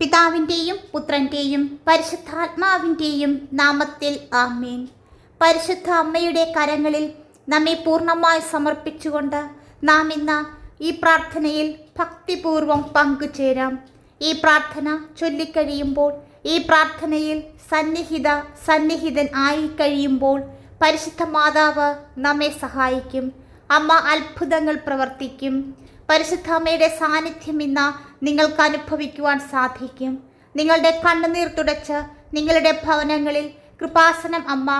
പിതാവിന്റെയും പുത്രന്റെയും പരിശുദ്ധാത്മാവിന്റെയും നാമത്തിൽ ആമേൻ. പരിശുദ്ധ അമ്മയുടെ കരങ്ങളിൽ നമ്മെ പൂർണമായി സമർപ്പിച്ചുകൊണ്ട് നാം ഇന്ന് ഈ പ്രാർത്ഥനയിൽ ഭക്തിപൂർവം പങ്കുചേരാം. ഈ പ്രാർത്ഥന ചൊല്ലിക്കഴിയുമ്പോൾ ഈ പ്രാർത്ഥനയിൽ സന്നിഹിത സന്നിഹിതൻ ആയി കഴിയുമ്പോൾ പരിശുദ്ധ മാതാവ് നമ്മെ സഹായിക്കും. അമ്മ അത്ഭുതങ്ങൾ പ്രവർത്തിക്കും. പരിശുദ്ധ അമ്മയുടെ സാന്നിധ്യം ഇന്ന് നിങ്ങൾക്ക് അനുഭവിക്കുവാൻ സാധിക്കും. നിങ്ങളുടെ കണ്ണുനീർ തുടച്ച് നിങ്ങളുടെ ഭവനങ്ങളിൽ കൃപാസനം അമ്മ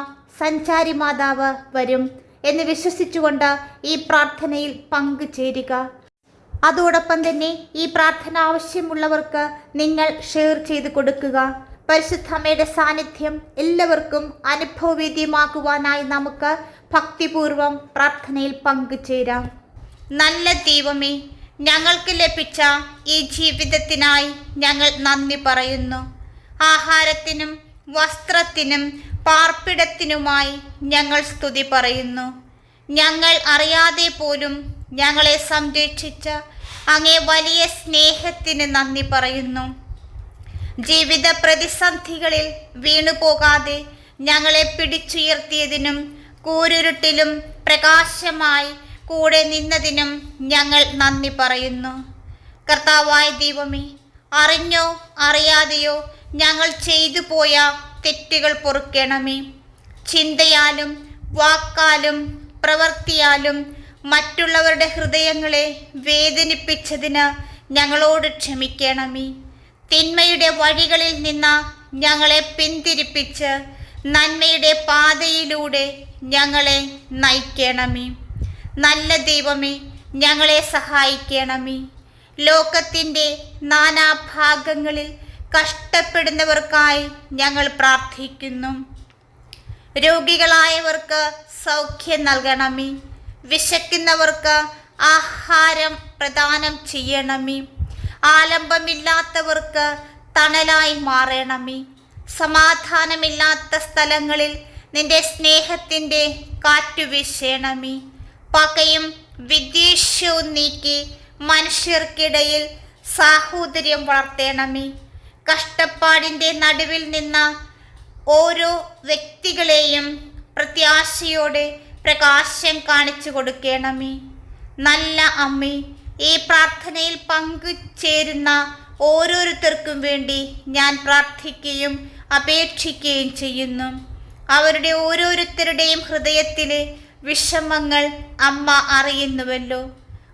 സഞ്ചാരി മാതാവ് വരും എന്ന് വിശ്വസിച്ചുകൊണ്ട് ഈ പ്രാർത്ഥനയിൽ പങ്കുചേരുക. അതോടൊപ്പം തന്നെ ഈ പ്രാർത്ഥന ആവശ്യമുള്ളവർക്ക് നിങ്ങൾ ഷെയർ ചെയ്ത് കൊടുക്കുക. പരിശുദ്ധമ്മയുടെ സാന്നിധ്യം എല്ലാവർക്കും അനുഭവവേദ്യമാക്കുവാനായി നമുക്ക് ഭക്തിപൂർവം പ്രാർത്ഥനയിൽ പങ്കുചേരാം. നല്ല ദൈവമേ ഞങ്ങൾക്ക് ലഭിച്ച ഈ ജീവിതത്തിനായി ഞങ്ങൾ നന്ദി പറയുന്നു. ആഹാരത്തിനും വസ്ത്രത്തിനും പാർപ്പിടത്തിനുമായി ഞങ്ങൾ സ്തുതി പറയുന്നു. ഞങ്ങൾ അറിയാതെ പോലും ഞങ്ങളെ സംരക്ഷിച്ച അങ്ങേ വലിയ സ്നേഹത്തിന് നന്ദി പറയുന്നു. ജീവിത പ്രതിസന്ധികളിൽ വീണുപോകാതെ ഞങ്ങളെ പിടിച്ചുയർത്തിയതിനും കൂരുരുട്ടിലും പ്രകാശമായി കൂടെ നിന്നതിനും ഞങ്ങൾ നന്ദി പറയുന്നു. കർത്താവായ ദൈവമേ അറിഞ്ഞോ അറിയാതെയോ ഞങ്ങൾ ചെയ്തു പോയ തെറ്റുകൾ പൊറുക്കണമേ. ചിന്തയാലും വാക്കാലും പ്രവൃത്തിയാലും മറ്റുള്ളവരുടെ ഹൃദയങ്ങളെ വേദനിപ്പിച്ചതിന് ഞങ്ങളോട് ക്ഷമിക്കണമേ. തിന്മയുടെ വഴികളിൽ നിന്ന ഞങ്ങളെ പിന്തിരിപ്പിച്ച് നന്മയുടെ പാതയിലൂടെ ഞങ്ങളെ നയിക്കണമേ. നല്ല ദൈവമേ ഞങ്ങളെ സഹായിക്കണമേ. ലോകത്തിന്റെ നാനാഭാഗങ്ങളിൽ കഷ്ടപ്പെടുന്നവർക്കായി ഞങ്ങൾ പ്രാർത്ഥിക്കുന്നു. രോഗികളായവർക്ക് സൗഖ്യം നൽകണമേ. വിശക്കുന്നവർക്ക് ആഹാരം പ്രദാനം ചെയ്യണമേ. ആലംബമില്ലാത്തവർക്ക് തണലായി മാറണമേ. സമാധാനമില്ലാത്ത സ്ഥലങ്ങളിൽ നിന്റെ സ്നേഹത്തിന്റെ കാറ്റു വീശണമേ. പകയും വിദ്വേഷവും നീക്കി മനുഷ്യർക്കിടയിൽ സാഹോദര്യം വളർത്തേണമേ. കഷ്ടപ്പാടിന്റെ നടുവിൽ നിന്ന ഓരോ വ്യക്തികളെയും പ്രത്യാശയോടെ പ്രകാശം കാണിച്ചു കൊടുക്കണമേ. നല്ല അമ്മേ ഈ പ്രാർത്ഥനയിൽ പങ്കുചേരുന്ന ഓരോരുത്തർക്കും വേണ്ടി ഞാൻ പ്രാർത്ഥിക്കുകയും അപേക്ഷിക്കുകയും ചെയ്യുന്നു. അവരുടെ ഓരോരുത്തരുടെയും ഹൃദയത്തിലെ വിഷമങ്ങൾ അമ്മ അറിയുന്നുവല്ലോ.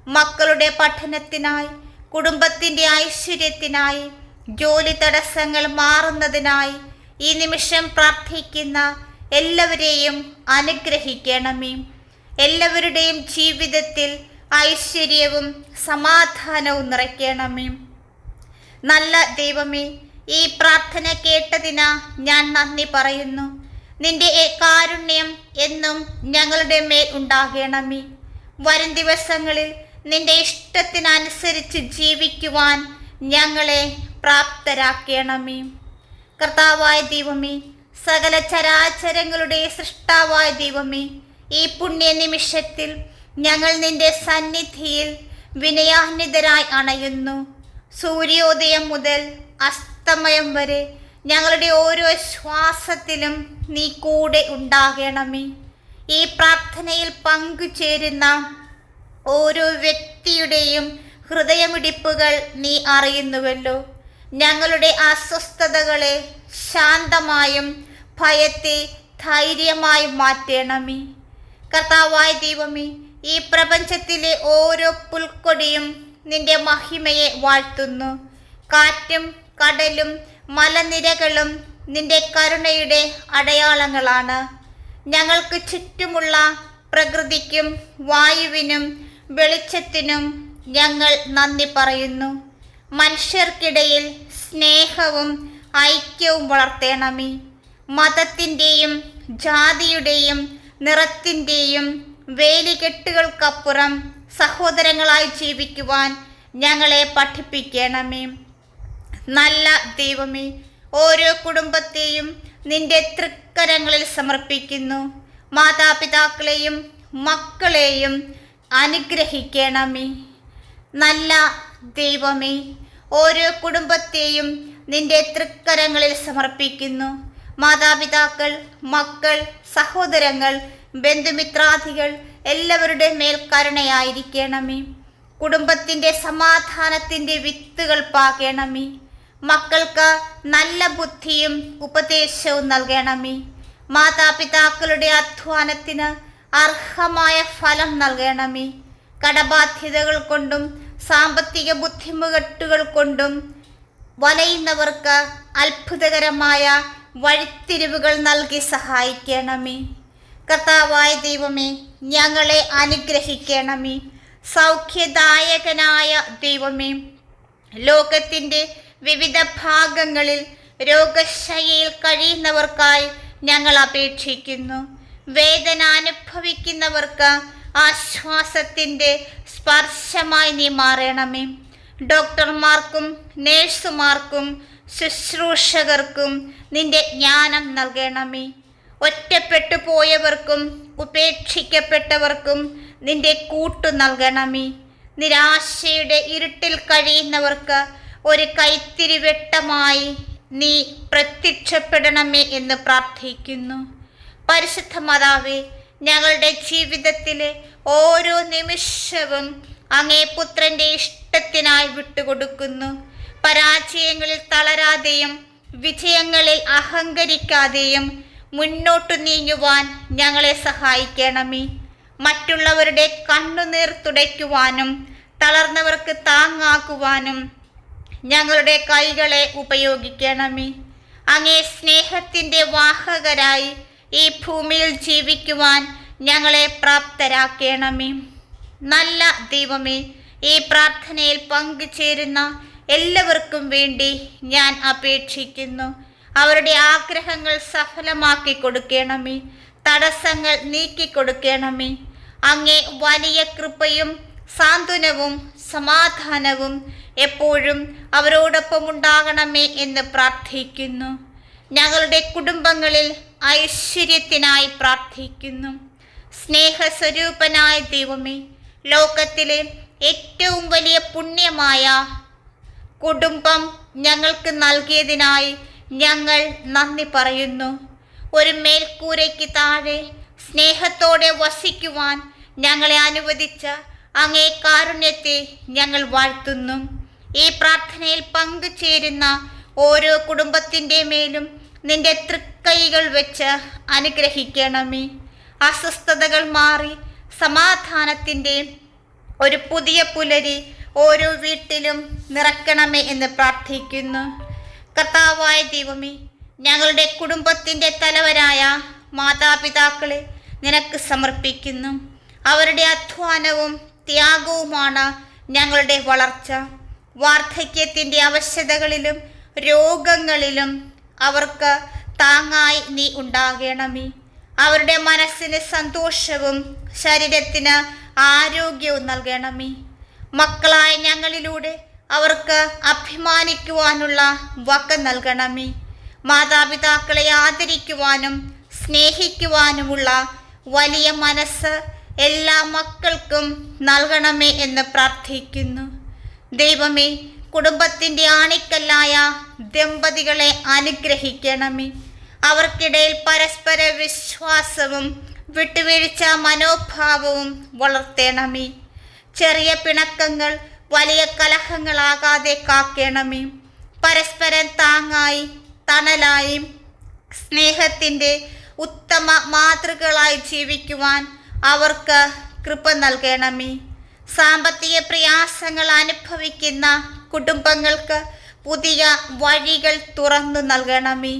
മക്കളുടെ പഠനത്തിനായി കുടുംബത്തിന്റെ ഐശ്വര്യത്തിനായി ജോലി തടസ്സങ്ങൾ മാറുന്നതിനായി ഈ നിമിഷം പ്രാർത്ഥിക്കുന്ന എല്ലാവരെയും അനുഗ്രഹിക്കണമേ. എല്ലാവരുടെയും ജീവിതത്തിൽ ഐശ്വര്യവും സമാധാനവും നിറയ്ക്കണമേ. നല്ല ദൈവമേ ഈ പ്രാർത്ഥന കേട്ടതിനാ ഞാൻ നന്ദി പറയുന്നു. നിന്റെ കാരുണ്യം എന്നും ഞങ്ങളുടെ മേൽ ഉണ്ടാകണമേ. വരും ദിവസങ്ങളിൽ നിന്റെ ഇഷ്ടത്തിനനുസരിച്ച് ജീവിക്കുവാൻ ഞങ്ങളെ പ്രാപ്തരാക്കണമേ. കർത്താവായ ദൈവമേ സകല ചരാചരങ്ങളുടെ സൃഷ്ടാവായ ദൈവമേ ഈ പുണ്യ നിമിഷത്തിൽ ഞങ്ങൾ നിന്റെ സന്നിധിയിൽ വിനയാന്വിതരായി അണയുന്നു. സൂര്യോദയം മുതൽ അസ്തമയം വരെ ഞങ്ങളുടെ ഓരോ ശ്വാസത്തിലും നീ കൂടെ ഉണ്ടാകണമേ. ഈ പ്രാർത്ഥനയിൽ പങ്കുചേരുന്ന ഓരോ വ്യക്തിയുടെയും ഹൃദയമിടിപ്പുകൾ നീ അറിയുന്നുവല്ലോ. ഞങ്ങളുടെ അസ്വസ്ഥതകളെ ശാന്തമായും ഭയത്തെ ധൈര്യമായും മാറ്റണമേ. കർത്താവായ ദൈവമേ ഈ പ്രപഞ്ചത്തിലെ ഓരോ പുൽക്കൊടിയും നിന്റെ മഹിമയെ വാഴ്ത്തുന്നു. കാറ്റും കടലും മലനിരകളും നിന്റെ കരുണയുടെ അടയാളങ്ങളാണ്. ഞങ്ങൾക്ക് ചുറ്റുമുള്ള പ്രകൃതിക്കും വായുവിനും വെളിച്ചത്തിനും ഞങ്ങൾ നന്ദി പറയുന്നു. മനുഷ്യർക്കിടയിൽ സ്നേഹവും ഐക്യവും വളർത്തേണമേ. മതത്തിന്റെയും ജാതിയുടെയും നിറത്തിന്റെയും വേലികെട്ടുകൾക്കപ്പുറം സഹോദരങ്ങളായി ജീവിക്കുവാൻ ഞങ്ങളെ പഠിപ്പിക്കണമേ. നല്ല ദൈവമേ ഓരോ കുടുംബത്തെയും നിന്റെ തൃക്കരങ്ങളിൽ സമർപ്പിക്കുന്നു. മാതാപിതാക്കളെയും മക്കളെയും അനുഗ്രഹിക്കണമേ. നല്ല ദൈവമേ ഓരോ കുടുംബത്തെയും നിന്റെ തൃക്കരങ്ങളിൽ സമർപ്പിക്കുന്നു. മാതാപിതാക്കൾ മക്കൾ സഹോദരങ്ങൾ ബന്ധുമിത്രാദികൾ എല്ലാവരുടെ മേൽ കരുണയായിരിക്കണമേ. കുടുംബത്തിന്റെ സമാധാനത്തിന്റെ വിത്തുകൾ പാകണമേ. മക്കൾക്ക് നല്ല ബുദ്ധിയും ഉപദേശവും നൽകണമേ. മാതാപിതാക്കളുടെ അധ്വാനത്തിന് അർഹമായ ഫലം നൽകണമേ. കടബാധ്യതകൾ കൊണ്ടും സാമ്പത്തിക ബുദ്ധിമുട്ടുകൾ കൊണ്ടും വലയുന്നവർക്ക് അത്ഭുതകരമായ വഴിത്തിരിവുകൾ നൽകി സഹായിക്കണമേ. കർത്താവായ ദൈവമേ ഞങ്ങളെ അനുഗ്രഹിക്കണമേ. സൗഖ്യദായകനായ ദൈവമേ ലോകത്തിന്റെ വിവിധ ഭാഗങ്ങളിൽ രോഗശയയിൽ കഴിയുന്നവർക്കായി ഞങ്ങൾ അപേക്ഷിക്കുന്നു. വേദന അനുഭവിക്കുന്നവർക്ക് ആശ്വാസത്തിന്റെ സ്പർശമായി നീ മാറണമേ. ഡോക്ടർമാർക്കും നേഴ്സുമാർക്കും ശുശ്രൂഷകർക്കും നിന്റെ ജ്ഞാനം നൽകണമേ. ഒറ്റപ്പെട്ടു പോയവർക്കും ഉപേക്ഷിക്കപ്പെട്ടവർക്കും നിന്റെ കൂട്ടു നൽകണമേ. നിരാശയുടെ ഇരുട്ടിൽ കഴിയുന്നവർക്ക് ഒരു കൈത്തിരി കൈത്തിരിവെട്ടമായി നീ പ്രത്യക്ഷപ്പെടണമേ എന്ന് പ്രാർത്ഥിക്കുന്നു. പരിശുദ്ധ മാതാവേ ഞങ്ങളുടെ ജീവിതത്തിലെ ഓരോ നിമിഷവും അങ്ങേ പുത്രന്റെ ഇഷ്ടത്തിനായി വിട്ടുകൊടുക്കുന്നു. പരാജയങ്ങളിൽ തളരാതെയും വിജയങ്ങളിൽ അഹങ്കരിക്കാതെയും മുന്നോട്ടു നീങ്ങുവാൻ ഞങ്ങളെ സഹായിക്കണമേ. മറ്റുള്ളവരുടെ കണ്ണുനീർ തുടയ്ക്കുവാനും തളർന്നവർക്ക് താങ്ങാക്കുവാനും ഞങ്ങളുടെ കൈകളെ ഉപയോഗിക്കണമേ. അങ്ങേ സ്നേഹത്തിന്റെ വാഹകരായി ഈ ഭൂമിയിൽ ജീവിക്കുവാൻ ഞങ്ങളെ പ്രാപ്തരാക്കണമേ. നല്ല ദൈവമേ ഈ പ്രാർത്ഥനയിൽ പങ്കുചേരുന്ന എല്ലാവർക്കും വേണ്ടി ഞാൻ അപേക്ഷിക്കുന്നു. അവരുടെ ആഗ്രഹങ്ങൾ സഫലമാക്കി കൊടുക്കണമേ. തടസ്സങ്ങൾ നീക്കി കൊടുക്കണമേ. അങ്ങേ വലിയ കൃപയും സാന്ത്വനവും സമാധാനവും എപ്പോഴും അവരോടൊപ്പം ഉണ്ടാകണമേ എന്ന് പ്രാർത്ഥിക്കുന്നു. ഞങ്ങളുടെ കുടുംബങ്ങളിൽ ഐശ്വര്യത്തിനായി പ്രാർത്ഥിക്കുന്നു. സ്നേഹസ്വരൂപനായ ദൈവമേ ലോകത്തിലെ ഏറ്റവും വലിയ പുണ്യമായ കുടുംബം ഞങ്ങൾക്ക് നൽകിയതിനായി ഞങ്ങൾ നന്ദി പറയുന്നു. ഒരു മേൽക്കൂരയ്ക്ക് താഴെ സ്നേഹത്തോടെ വസിക്കുവാൻ ഞങ്ങളെ അനുവദിച്ച അങ്ങേ കാരുണ്യത്തെ ഞങ്ങൾ വാഴ്ത്തുന്നു. ഈ പ്രാർത്ഥനയിൽ പങ്കുചേരുന്ന ഓരോ കുടുംബത്തിന്റെ മേലും നിന്റെ തൃക്കൈകൾ വെച്ച് അനുഗ്രഹിക്കണമേ. അസ്വസ്ഥതകൾ മാറി സമാധാനത്തിന്റെ ഒരു പുതിയ പുലരി ഓരോ വീട്ടിലും നിറക്കണമേ എന്ന് പ്രാർത്ഥിക്കുന്നു. കർത്താവായ ദൈവമേ ഞങ്ങളുടെ കുടുംബത്തിന്റെ തലവരായ മാതാപിതാക്കളെ നിനക്ക് സമർപ്പിക്കുന്നു. അവരുടെ അധ്വാനവും ത്യാഗവുമാണ് ഞങ്ങളുടെ വളർച്ച. വാർദ്ധക്യത്തിന്റെ അവശ്യതകളിലും രോഗങ്ങളിലും അവർക്ക് താങ്ങായി നീ ഉണ്ടാകണമേ. അവരുടെ മനസ്സിന് സന്തോഷവും ശരീരത്തിന് ആരോഗ്യവും നൽകണമേ. മക്കളായ ഞങ്ങളിലൂടെ അവർക്ക് അഭിമാനിക്കുവാനുള്ള വക നൽകണമേ. മാതാപിതാക്കളെ ആദരിക്കുവാനും സ്നേഹിക്കുവാനുമുള്ള വലിയ മനസ്സ് എല്ലാ മക്കൾക്കും നൽകണമേ എന്ന് പ്രാർത്ഥിക്കുന്നു. ദൈവമേ കുടുംബത്തിന്റെ ആണിക്കല്ലായ ദമ്പതികളെ അനുഗ്രഹിക്കണമേ. അവർക്കിടയിൽ പരസ്പര വിശ്വാസവും വിട്ടുവീഴ്ച മനോഭാവവും വളർത്തണമേ. ചെറിയ പിണക്കങ്ങൾ വലിയ കലഹങ്ങളാകാതെ കാക്കണമേ. പരസ്പരം താങ്ങായി തണലായി സ്നേഹത്തിന്റെ ഉത്തമ മാതൃകളായി ജീവിക്കുവാൻ അവർക്ക് കൃപ നൽകണമേ. സാമ്പത്തിക പ്രയാസങ്ങൾ അനുഭവിക്കുന്ന കുടുംബങ്ങൾക്ക് പുതിയ വഴികൾ തുറന്നു നൽകണമേ.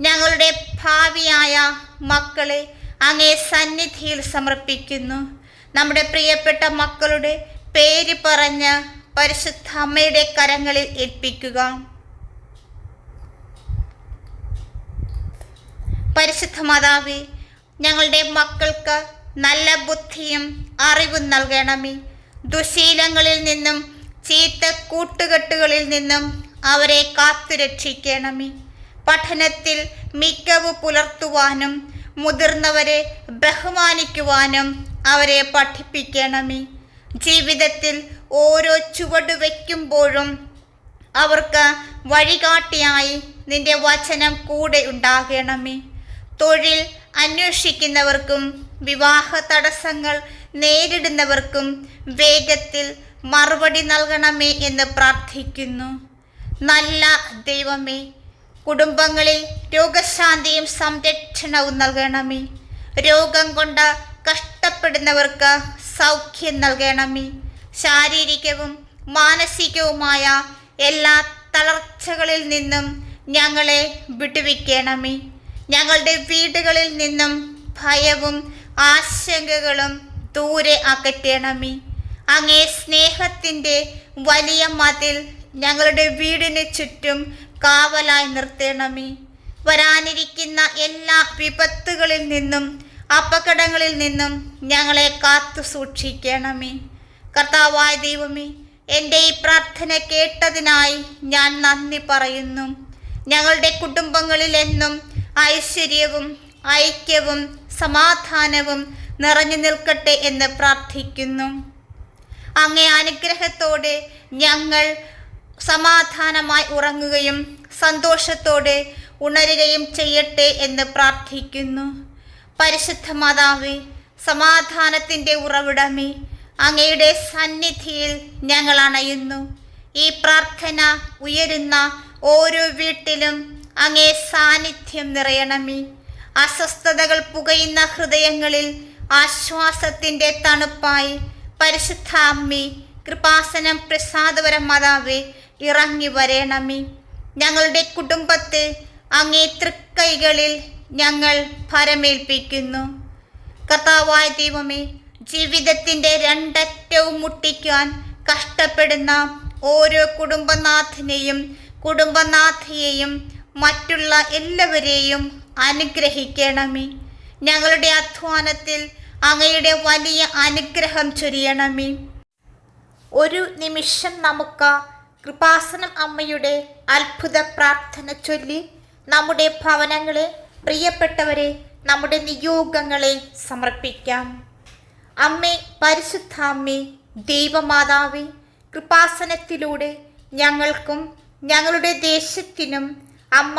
ഞങ്ങളുടെ ഭാവിയായ മക്കളെ അങ്ങേ സന്നിധിയിൽ സമർപ്പിക്കുന്നു. നമ്മുടെ പ്രിയപ്പെട്ട മക്കളുടെ പേര് പറഞ്ഞ് പരിശുദ്ധ അമ്മയുടെ കരങ്ങളിൽ ഏൽപ്പിക്കുക. പരിശുദ്ധ മാതാവി ഞങ്ങളുടെ മക്കൾക്ക് നല്ല ബുദ്ധിയും അറിവും നൽകണമേ. ദുശീലങ്ങളിൽ നിന്നും ചീത്ത കൂട്ടുകെട്ടുകളിൽ നിന്നും അവരെ കാത്തുരക്ഷിക്കണമേ പഠനത്തിൽ മികവ് പുലർത്തുവാനും മുതിർന്നവരെ ബഹുമാനിക്കുവാനും അവരെ പഠിപ്പിക്കണമേ. ജീവിതത്തിൽ ഓരോ ചുവട് വയ്ക്കുമ്പോഴും അവർക്ക് വഴികാട്ടിയായി നിന്റെ വചനം കൂടെ ഉണ്ടാകണമേ. തൊഴിൽ അന്വേഷിക്കുന്നവർക്കും വിവാഹ തടസ്സങ്ങൾ നേരിടുന്നവർക്കും വേഗത്തിൽ മറുപടി നൽകണമേ എന്ന് പ്രാർത്ഥിക്കുന്നു. നല്ല ദൈവമേ കുടുംബങ്ങളിൽ രോഗശാന്തിയും സംരക്ഷണവും നൽകണമേ. രോഗം കൊണ്ട് കഷ്ടപ്പെടുന്നവർക്ക് സൗഖ്യം നൽകണമേ. ശാരീരികവും മാനസികവുമായ എല്ലാ തളർച്ചകളിൽ നിന്നും ഞങ്ങളെ വിടുവിക്കണമേ. ഞങ്ങളുടെ വീടുകളിൽ നിന്നും ഭയവും ആശങ്കകളും ദൂരെ അകറ്റണമേ. അങ്ങേ സ്നേഹത്തിന്റെ വലിയ മതിൽ ഞങ്ങളുടെ വീടിന് ചുറ്റും കാവലായി നിർത്തണമേ. വരാനിരിക്കുന്ന എല്ലാ വിപത്തുകളിൽ നിന്നും അപകടങ്ങളിൽ നിന്നും ഞങ്ങളെ കാത്തു സൂക്ഷിക്കണമേ. കർത്താവായ ദൈവമേ എന്റെ ഈ പ്രാർത്ഥന കേട്ടതിനായി ഞാൻ നന്ദി പറയുന്നു. ഞങ്ങളുടെ കുടുംബങ്ങളിൽ എന്നും ഐശ്വര്യവും ഐക്യവും സമാധാനവും നിറഞ്ഞു നിൽക്കട്ടെ എന്ന് പ്രാർത്ഥിക്കുന്നു. അങ്ങേ അനുഗ്രഹത്തോടെ ഞങ്ങൾ സമാധാനമായി ഉറങ്ങുകയും സന്തോഷത്തോടെ ഉണരുകയും ചെയ്യട്ടെ എന്ന് പ്രാർത്ഥിക്കുന്നു. പരിശുദ്ധ മാതാവേ സമാധാനത്തിന്റെ ഉറവിടമേ അങ്ങയുടെ സന്നിധിയിൽ ഞങ്ങൾ അണയുന്നു. ഈ പ്രാർത്ഥന ഉയരുന്ന ഓരോ വീട്ടിലും അങ്ങേ സാന്നിധ്യം നിറയണമേ. അസ്വസ്ഥതകൾ പുകയുന്ന ഹൃദയങ്ങളിൽ ആശ്വാസത്തിന്റെ തണുപ്പായി പരിശുദ്ധ അമ്മി കൃപാസനം പ്രസാദവര മാതാവേ ഇറങ്ങി വരേണമേ. ഞങ്ങളുടെ കുടുംബത്തെ അങ്ങേ തൃക്കൈകളിൽ ഞങ്ങൾ ഭരമേൽപ്പിക്കുന്നു. കർത്താവായ ദൈവമേ ജീവിതത്തിന്റെ രണ്ടറ്റവും മുട്ടിക്കാൻ കഷ്ടപ്പെടുന്ന ഓരോ കുടുംബനാഥനെയും കുടുംബനാഥയെയും മറ്റുള്ള എല്ലാവരെയും അനുഗ്രഹിക്കണമേ. ഞങ്ങളുടെ അധ്വാനത്തിൽ അങ്ങയുടെ വലിയ അനുഗ്രഹം ചൊരിയണമേ. ഒരു നിമിഷം നമുക്ക് കൃപാസനം അമ്മയുടെ അത്ഭുത പ്രാർത്ഥന ചൊല്ലി നമ്മുടെ ഭവനങ്ങളെ പ്രിയപ്പെട്ടവരെ നമ്മുടെ നിയോഗങ്ങളെ സമർപ്പിക്കാം. അമ്മേ പരിശുദ്ധ അമ്മേ ദൈവമാതാവേ കൃപാസനത്തിലൂടെ ഞങ്ങൾക്കും ഞങ്ങളുടെ ദേശത്തിനും അമ്മ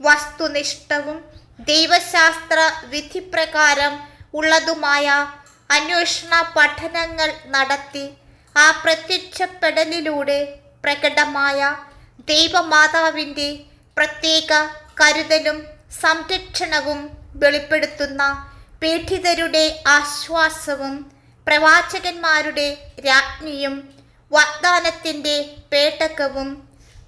വസ്തുനിഷ്ഠവും ദൈവശാസ്ത്ര വിധിപ്രകാരം ഉള്ളതുമായ അന്വേഷണ പഠനങ്ങൾ നടത്തി ആ പ്രത്യക്ഷപ്പെടലിലൂടെ പ്രകടമായ ദൈവമാതാവിന്റെ പ്രത്യേക കരുതലും സംരക്ഷണവും വെളിപ്പെടുത്തുന്ന പീഡിതരുടെ ആശ്വാസവും പ്രവാചകന്മാരുടെ രാജ്ഞിയും വാഗ്ദാനത്തിന്റെ പേട്ടകവും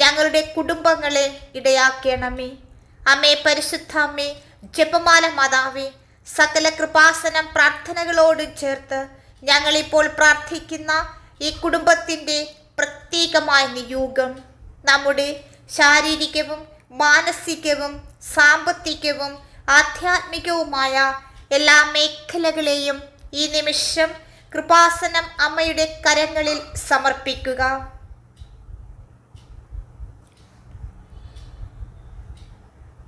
ഞങ്ങളുടെ കുടുംബങ്ങളെ ഇടയാക്കണമേ. അമ്മേ പരിശുദ്ധ അമ്മേ ജപമാല മാതാവേ സകല കൃപാസനം പ്രാർത്ഥനകളോട് ചേർത്ത് ഞങ്ങളിപ്പോൾ പ്രാർത്ഥിക്കുന്ന ഈ കുടുംബത്തിന്റെ പ്രത്യേകമായ നിയോഗം നമ്മുടെ ശാരീരികവും മാനസികവും സാമ്പത്തികവും ആധ്യാത്മികവുമായ എല്ലാ മേഖലകളെയും ഈ നിമിഷം കൃപാസനം അമ്മയുടെ കരങ്ങളിൽ സമർപ്പിക്കുക.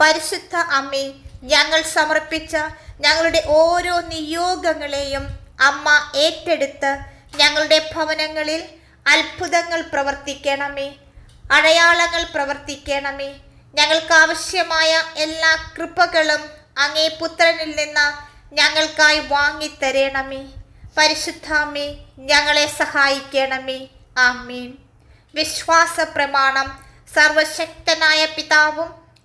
പരിശുദ്ധ അമ്മേ ഞങ്ങൾ സമർപ്പിച്ച ഞങ്ങളുടെ ഓരോ നിയോഗങ്ങളെയും അമ്മ ഏറ്റെടുത്ത് ഞങ്ങളുടെ ഭവനങ്ങളിൽ അത്ഭുതങ്ങൾ പ്രവർത്തിക്കണമേ. അടയാളങ്ങൾ പ്രവർത്തിക്കണമേ. ഞങ്ങൾക്ക് ആവശ്യമായ എല്ലാ കൃപകളും അങ്ങേ പുത്രനിൽ നിന്ന് ഞങ്ങൾക്കായി വാങ്ങിത്തരണമേ. പരിശുദ്ധാമ്മേ ഞങ്ങളെ സഹായിക്കണമേ. ആമീൻ. വിശ്വാസ പ്രമാണം സർവശക്തനായ പിതാവും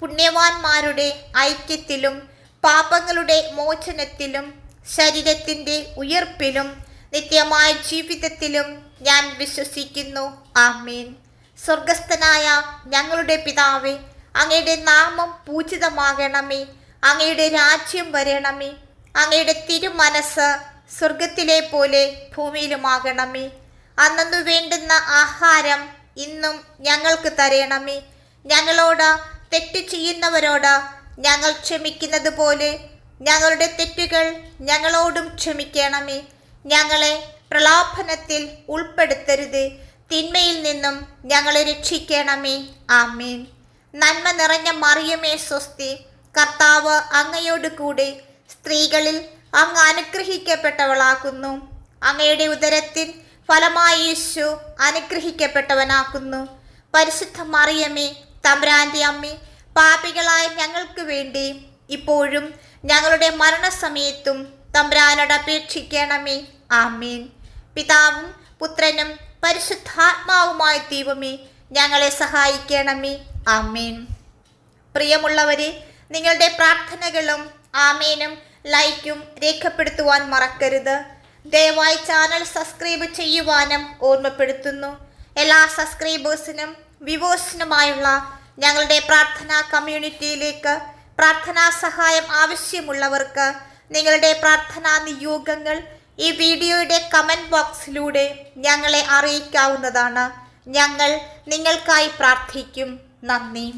പുണ്യവാന്മാരുടെ ഐക്യത്തിലും പാപങ്ങളുടെ മോചനത്തിലും ശരീരത്തിന്റെ ഉയർപ്പിലും നിത്യമായ ജീവിതത്തിലും ഞാൻ വിശ്വസിക്കുന്നു. ആമീൻ. സ്വർഗസ്ഥനായ ഞങ്ങളുടെ പിതാവെ അങ്ങയുടെ നാമം പൂജിതമാകണമേ. അങ്ങയുടെ രാജ്യം വരണമേ. അങ്ങയുടെ തിരുമനസ് സ്വർഗത്തിലെ പോലെ ഭൂമിയിലുമാകണമേ. അന്നു വേണ്ടുന്ന ആഹാരം ഇന്നും ഞങ്ങൾക്ക് തരണമേ. ഞങ്ങളോട് തെറ്റ് ചെയ്യുന്നവരോട് ഞങ്ങൾ ക്ഷമിക്കുന്നത് പോലെ ഞങ്ങളുടെ തെറ്റുകൾ ഞങ്ങളോടും ക്ഷമിക്കണമേ. ഞങ്ങളെ പ്രലാപനത്തിൽ ഉൾപ്പെടുത്തരുത്. തിന്മയിൽ നിന്നും ഞങ്ങളെ രക്ഷിക്കണമേ. ആമീൻ. നന്മ നിറഞ്ഞ മറിയമേ സ്വസ്തി. കർത്താവ് അങ്ങയോട് കൂടെ സ്ത്രീകളിൽ അങ്ങ് അനുഗ്രഹിക്കപ്പെട്ടവളാക്കുന്നു അങ്ങയുടെ ഉദരത്തിൽ ഫലമായി യേശു അനുഗ്രഹിക്കപ്പെട്ടവനാക്കുന്നു പരിശുദ്ധ മറിയമേ തമ്പ്രാന്റെ അമ്മി പാപികളായ ഞങ്ങൾക്ക് വേണ്ടി ഇപ്പോഴും ഞങ്ങളുടെ മരണസമയത്തും തമ്പ്രാനോട് അപേക്ഷിക്കണമേ. ആമീൻ. പിതാവും പുത്രനും പരിശുദ്ധാത്മാവുമായ ദൈവമേ ഞങ്ങളെ സഹായിക്കണമേ. ആമീൻ. പ്രിയമുള്ളവരെ നിങ്ങളുടെ പ്രാർത്ഥനകളും ആമീനും ലൈക്കും രേഖപ്പെടുത്തുവാൻ മറക്കരുത്. ദയവായി ചാനൽ സബ്സ്ക്രൈബ് ചെയ്യുവാനും ഓർമ്മപ്പെടുത്തുന്നു. എല്ലാ സബ്സ്ക്രൈബേഴ്സിനും വിവോസിനുമായുള്ള ഞങ്ങളുടെ പ്രാർത്ഥനാ കമ്മ്യൂണിറ്റിയിലേക്ക് പ്രാർത്ഥനാ സഹായം ആവശ്യമുള്ളവർക്ക് നിങ്ങളുടെ പ്രാർത്ഥനാ നിയോഗങ്ങൾ ഈ വീഡിയോയുടെ കമന്റ് ബോക്സിലൂടെ ഞങ്ങളെ അറിയിക്കാവുന്നതാണ്. ഞങ്ങൾ നിങ്ങൾക്കായി പ്രാർത്ഥിക്കും. നന്ദി.